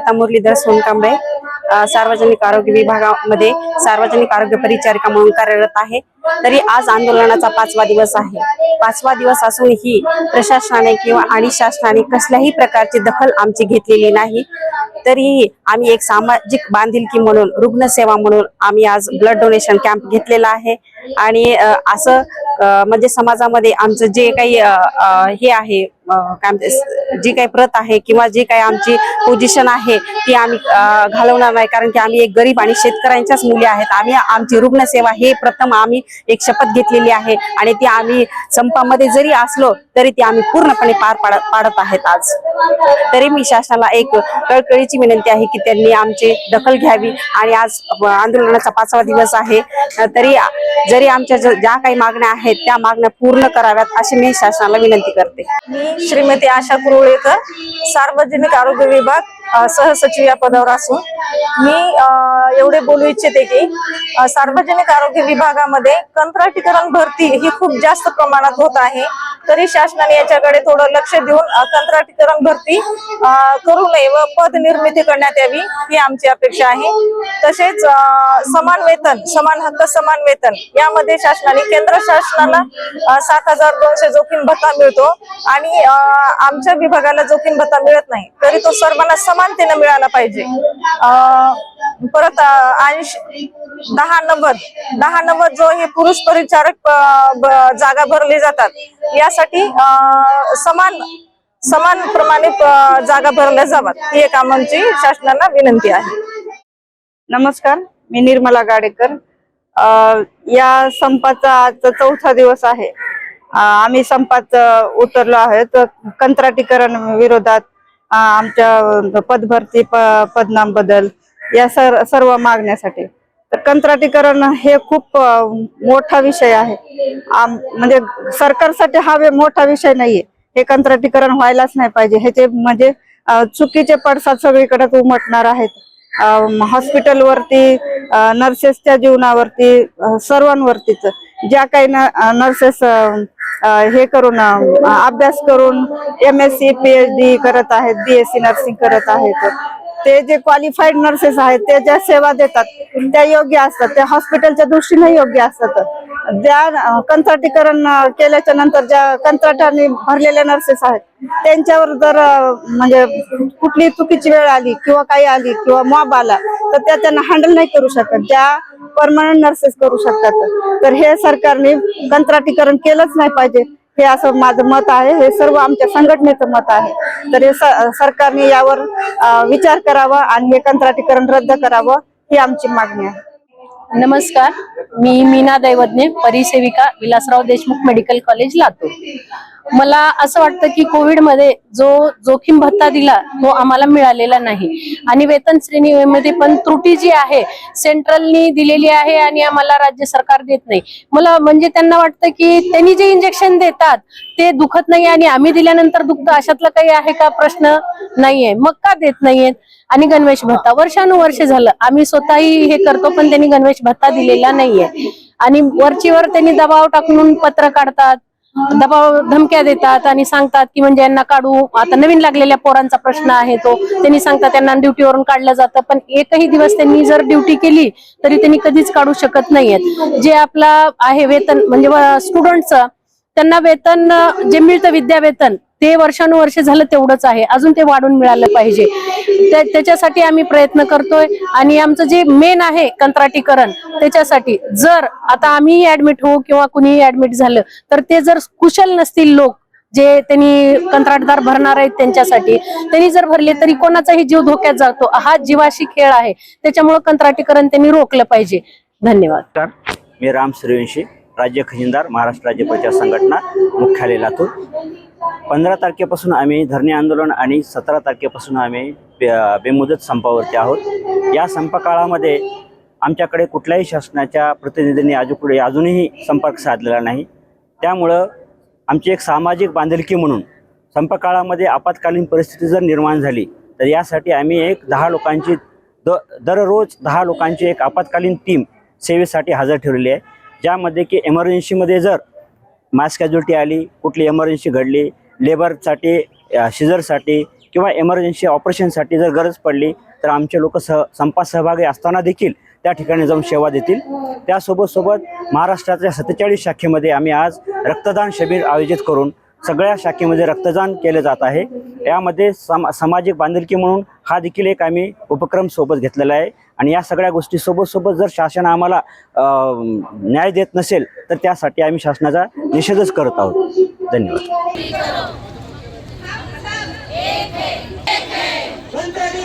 आता मुरलीधर सोनकांबळे सार्वजनिक आरोग्य विभागामध्ये सार्वजनिक आरोग्य परिचारिका म्हणून कार्यरत आहे. तरी आज आंदोलनाचा पाचवा दिवस आहे. पाचवा दिवस असूनही प्रशासनाने किंवा आणि शासनाने कसल्याही प्रकारची दखल आमची घेतलेली नाही. तरीही आम्ही एक सामाजिक बांधिलकी म्हणून रुग्णसेवा म्हणून आम्ही आज ब्लड डोनेशन कॅम्प घेतलेला आहे. आणि असं म्हणजे समाजामध्ये आमचं जे काही हे आहे काय जी काही प्रत आहे किंवा जी काही आमची पोझिशन आहे ती आम्ही घालवणार नाही. कारण की आम्ही एक गरीब आणि शेतकऱ्यांच्याच मुली आहेत. आम्ही आमची रुग्णसेवा हे प्रथम आम्ही एक शपथ घेतलेली आहे. आणि ती आम्ही संपामध्ये जरी असलो तरी ती आम्ही पूर्णपणे पार पाडत पाडत आहेत आज. तरी मी शासनाला एक कळकळीची विनंती आहे की त्यांनी आमची दखल घ्यावी आणि आज आंदोलनाचा पाचवा दिवस आहे. तरी जरी आमच्या ज्या काही मागण्या आहेत त्या मागण्या पूर्ण कराव्यात अशी मी शासनाला विनंती करते. मी श्रीमती आशा कुरुळेकर सार्वजनिक आरोग्य विभाग सहसचिव या पदावर असून मी एवढे बोलू इच्छिते की सार्वजनिक आरोग्य विभागामध्ये कंत्राटीकरण भरती ही खूप जास्त प्रमाणात होत आहे. तरी शासनाने याच्याकडे थोडं लक्ष देऊन कंत्राटीकरण भरती करू नये व पद निर्मिती करण्यात यावी ही आमची अपेक्षा आहे. तसेच समान वेतन समान हक्क समान वेतन यामध्ये शासनाने केंद्र शासनाला सात हजार दोनशे जोखीम भत्ता मिळतो आणि आमच्या विभागाला जोखीम भत्ता मिळत नाही तरी तो सर्वांना समानतेनं मिळाला पाहिजे. परत ऐंशी दहा नव्वद दहा नव्वद जो हे पुरुष परिचारक जागा भरली जातात. यासाठी समान समान प्रमाणे जागा भरल्या जाव्यात ही एक आमची शासनाला विनंती आहे. नमस्कार मी निर्मला गाडेकर. अ, या संपाचा आज चौथा दिवस आहे. आम्ही संपात उतरलो आहोत. कंत्राटीकरण विरोधात आमच्या पदभरती प- पदनाम बदल या सर सर्व मागण्यासाठी. तर कंत्राटीकरण हे खूप मोठा विषय आहे. म्हणजे सरकारसाठी हा मोठा विषय नाहीये. हे कंत्राटीकरण व्हायलाच नाही पाहिजे. ह्याचे म्हणजे चुकीचे पडसाद सगळीकडे उमटणार आहेत. हॉस्पिटलवरती नर्सेसच्या जीवनावरती सर्वांवरतीच. ज्या काही नर्सेस हे करून अभ्यास करून M S C P H D करत आहेत बी एस सी नर्सिंग करत आहेत. ते जे क्वालिफाईड नर्सेस आहेत ते ज्या सेवा देतात त्या योग्य असतात. त्या हॉस्पिटलच्या दृष्टीने योग्य असतात. ज्या कंत्राटीकरण केल्याच्यानंतर ज्या कंत्राटाने भरलेल्या नर्सेस आहेत त्यांच्यावर जर म्हणजे कुठली चुकीची वेळ आली किंवा काही आली किंवा मॉब आला तर त्या त्यांना हँडल नाही करू शकत. ज्या परमनंट नर्सेस करू शकतात. तर हे सरकारने कंत्राटीकरण केलंच नाही पाहिजे. हे असं माझं मत आहे. हे सर्व आमच्या संघटनेचं मत आहे. तर हे सरकारने यावर विचार करावा आणि हे कंत्राटीकरण रद्द करावं ही आमची मागणी आहे. नमस्कार. मी मीना दैवज्ञ परिसेविका विलासराव देशमुख मेडिकल कॉलेज लातूर. मला असं वाटतं की कोविडमध्ये जो जोखीम भत्ता दिला तो आम्हाला मिळालेला नाही. आणि वेतन श्रेणीमध्ये पण त्रुटी जी आहे सेंट्रलनी दिलेली आहे आणि आम्हाला राज्य सरकार देत नाही. मला म्हणजे त्यांना वाटतं की त्यांनी जे इंजेक्शन देतात ते दुखत नाही आणि आम्ही दिल्यानंतर दुखतं अशातलं काही आहे का प्रश्न नाहीये. मग का देत नाहीयेत? आणि गणवेश भत्ता वर्षानुवर्ष झालं आम्ही स्वतःही हे करतो पण त्यांनी गणवेश भत्ता दिलेला नाहीये. आणि वरचीवर त्यांनी दबाव टाकून पत्र काढतात दबाव धमक्या देतात आणि सांगतात की म्हणजे यांना काढू. आता नवीन लागलेल्या पोरांचा प्रश्न आहे तो. त्यांनी सांगतात त्यांना ड्युटीवरून काढलं जातं. पण एकही दिवस त्यांनी जर ड्युटी केली तरी त्यांनी कधीच काढू शकत नाहीयेत. जे आपला आहे वेतन म्हणजे स्टुडंटचं त्यांना वेतन जे मिळतं विद्या वेतन ते वर्षानुवर्ष झालं तेवढंच आहे. अजून ते वाढून मिळालं पाहिजे. त्याच्यासाठी आम्ही प्रयत्न करतोय. आणि आमचं जे मेन आहे कंत्राटीकरण त्याच्यासाठी जर आता आम्ही ऍडमिट होऊ किंवा कुणीही ऍडमिट झालं तर ते जर कुशल नसतील लोक जे त्यांनी कंत्राटदार भरणार आहेत त्यांच्यासाठी त्यांनी जर भरले तरी कोणाचाही जीव धोक्यात जातो. हा जीवाशी खेळ आहे. त्याच्यामुळे कंत्राटीकरण त्यांनी रोखलं पाहिजे. धन्यवाद. मी राम सूर्यवंशी राज्य खजिनदार महाराष्ट्र राज्य प्रचार संघटना मुख्यालय लातूर. पंधरा तारखेपासून आम्ही धरणे आंदोलन आणि सतरा तारखेपासून आम्ही बे- बेमुदत संपावरती आहोत. या संपकाळामध्ये आमच्याकडे कुठल्याही शासनाच्या प्रतिनिधींनी अजून अजूनही संपर्क साधलेला नाही. त्यामुळं आमची एक सामाजिक बांधिलकी म्हणून संपकाळामध्ये आपत्कालीन परिस्थिती जर निर्माण झाली तर यासाठी आम्ही एक दहा लोकांची द दररोज दहा लोकांची एक आपत्कालीन टीम सेवेसाठी हजर ठेवलेली आहे. ज्यामध्ये की एमर्जन्सीमध्ये जर मास कॅज्युलिटी आली कुठली एमर्जन्सी घडली लेबरसाठी अ, शिजरसाठी किंवा एमर्जन्सी ऑपरेशनसाठी जर गरज पडली तर आमचे लोक सह संपात सहभागी असताना देखील त्या ठिकाणी जाऊन सेवा देतील. त्यासोबत सोबत महाराष्ट्राच्या सत्तेचाळीस शाखेमध्ये आम्ही आज रक्तदान शिबिर आयोजित करून सगळ्या शाखेमध्ये रक्तदान केले जात आहे. यामध्ये सम सामाजिक बांधिलकी म्हणून हा देखील एक आम्ही उपक्रम सोबत घेतलेला आहे. आणि या सगळ्या गोष्टी सोबत सोबत जर शासन आम्हाला न्याय देत नसेल तर त्यासाठी आम्ही शासनाचा निषेधच करत आहोत. धन्यवाद. कंत्राटी